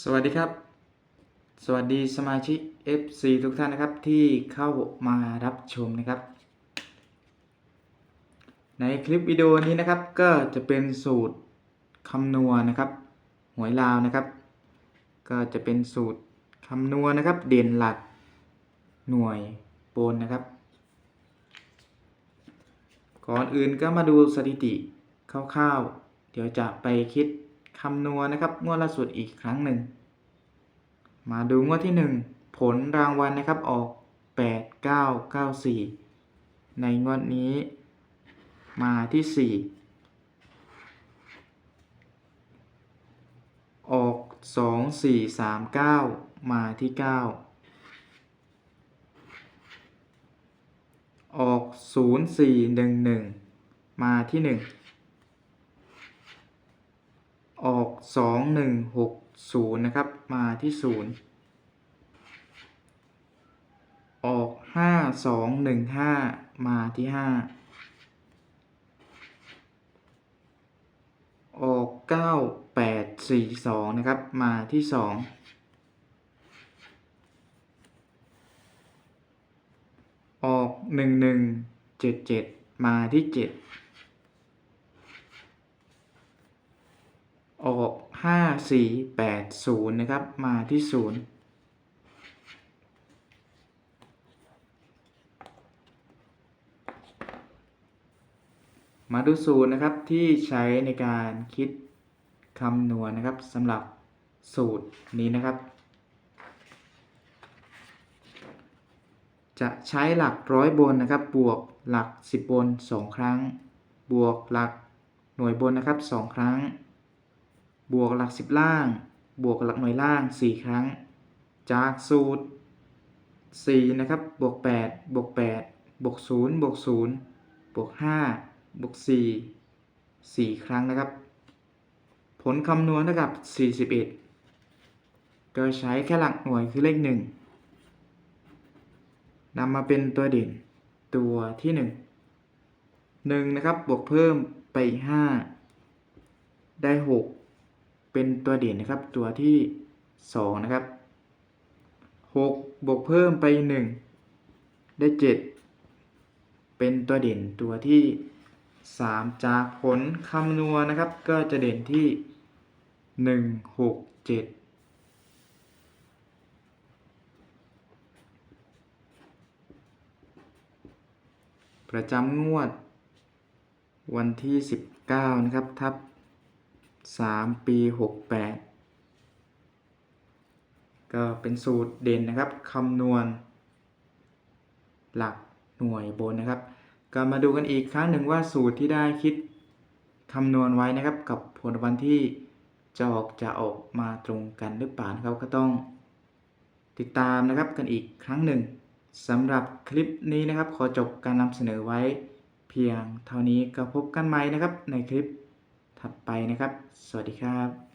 สวัสดีครับ สวัสดีสมาชิก FC ทุกท่านนะครับที่เข้ามารับชมนะครับ ในคลิปวิดีโอนี้นะครับก็จะเป็นสูตรคำนวณนะครับหวยลาวนะครับ ก็จะเป็นสูตรคำนวณนะครับ เด่นหลักหน่วยบนนะครับก่อนอื่นก็มาดูสถิติคร่าวๆ เดี๋ยวจะไปคิด คำนวณนะครับงวดล่าสุดอีกครั้งหนึ่ง มาดูงวดที่ 1 ผลรางวัลนะครับออก 8994 ในงวดนี้ มาที่ 4 ออก 2439 มาที่ 9 ออก 0411 มาที่ 1 2160 นะครับ มาที่ 0 ออก 5215 มาที่ 5 ออก 9842 นะครับ มาที่ 2 ออก 1177 มาที่ 7 ออกห้าสี่แปดศูนย์นะครับ มาที่ศูนย์มาดูสูตรนะครับที่ใช้ในการคิดคำนวณนะครับสำหรับสูตรนี้นะครับ จะใช้หลักร้อยบนนะครับ บวกหลักสิบบนสองครั้ง บวกหลักหน่วยบนนะครับสองครั้ง บวกหลักสิบล่าง บวกหลักหน่วยล่าง 4 ครั้ง จากสูตร 4 นะครับ บวก 8 บวก 8 บวก 0 บวก 0 บวก 5 บวก 4 4 ครั้งนะครับ ผลคำนวณเท่ากับ 41 ก็ใช้แค่หลักหน่วยคือเลข 1นำมาเป็นตัวเด่นตัวที่ 1 1 นะครับ บวกเพิ่มไป 5 ได้ 6 เป็นตัวเด่นนะครับตัวที่ 2 นะครับ 6 บวกเพิ่มไป 1 ได้ 7 เป็นตัวเด่นตัวที่ 3 จากผลคำนวณนะครับ ก็จะเด่นที่ 1 6 7ประจำงวด วันที่ 19 นะครับ ทับ 3ปี68ก็เป็นสูตรเด่นนะครับคำนวณ หลักหน่วยบนนะครับ ก็มาดูกันอีกครั้งหนึ่งว่าสูตรที่ได้คิดคำนวณไว้นะครับ กับผลวันที่จะออกจะออกมาตรงกันหรือเปล่านะครับก็ต้อง ติดตามนะครับกันอีกครั้งหนึ่งสำหรับคลิปนี้นะครับ ขอจบการนำเสนอไว้เพียงเท่านี้ก็พบกันใหม่นะครับในคลิป ถัดไปนะครับ สวัสดีครับ